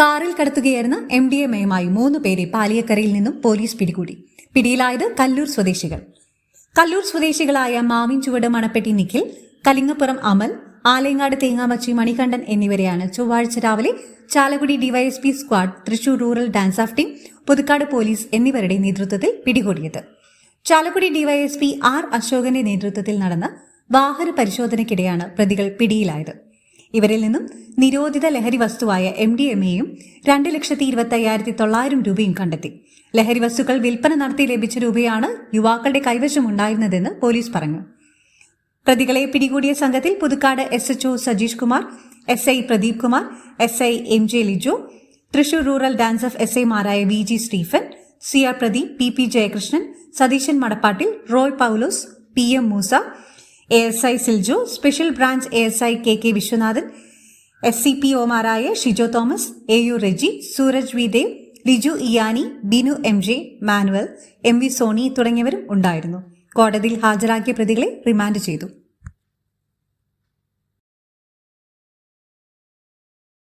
കാറിൽ കടത്തുകയായിരുന്ന M D M എയുമായി മൂന്ന് പേരെ പാലിയക്കരയിൽ നിന്നും പോലീസ് പിടികൂടി. പിടിയിലായത് കല്ലൂർ സ്വദേശികൾ. കല്ലൂർ സ്വദേശികളായ മാവിൻ ചുവട് മണപ്പെട്ടി നിഖിൽ കലിങ്ങപ്പുറം അമൽ ആലയങ്ങാട് തേങ്ങാമച്ചി മണികണ്ഠൻ എന്നിവരെയാണ് ചൊവ്വാഴ്ച രാവിലെ Chalakudy DYSP squad Thrissur rural DANSAF team Puthukkad police എന്നിവരുടെ നേതൃത്വത്തിൽ പിടികൂടിയത്. ചാലക്കുടി ഡിവൈഎസ്പി ആർ അശോകന്റെ നേതൃത്വത്തിൽ നടന്ന വാഹന പരിശോധനയ്ക്കിടെയാണ് പ്രതികൾ പിടിയിലായത്. ഇവരിൽ നിന്നും നിരോധിത ലഹരി വസ്തുവായ എം ഡി എം എയും രണ്ട് ലക്ഷത്തി ഇരുപത്തി അയ്യായിരത്തി തൊള്ളായിരം രൂപയും കണ്ടെത്തി. ലഹരി വസ്തുക്കൾ വിൽപ്പന നടത്തി ലഭിച്ച രൂപയാണ് യുവാക്കളുടെ കൈവശം കൈവശമുണ്ടായിരുന്നതെന്ന് പോലീസ് പറഞ്ഞു. പ്രതികളെ പിടികൂടിയ സംഘത്തിൽ Puthukkad S H O Sajeesh Kumar S I Pradeep Kumar S I M J Liju Thrissur rural DANSAF S ഐമാരായ V G Stephen C R Pradeep P P Jayakrishnan Satheesan Madappattil Roy Paulose P M Moosa S I Silju special branch S I K K Viswanathan S C P ഒമാരായ Shijo Thomas A U Reji Sooraj V Dev Liju Iyani Binu M J Manuel M V Soni തുടങ്ങിയവരും ഉണ്ടായിരുന്നു. കോടതിയിൽ ഹാജരാക്കിയ പ്രതികളെ remand ചെയ്തു.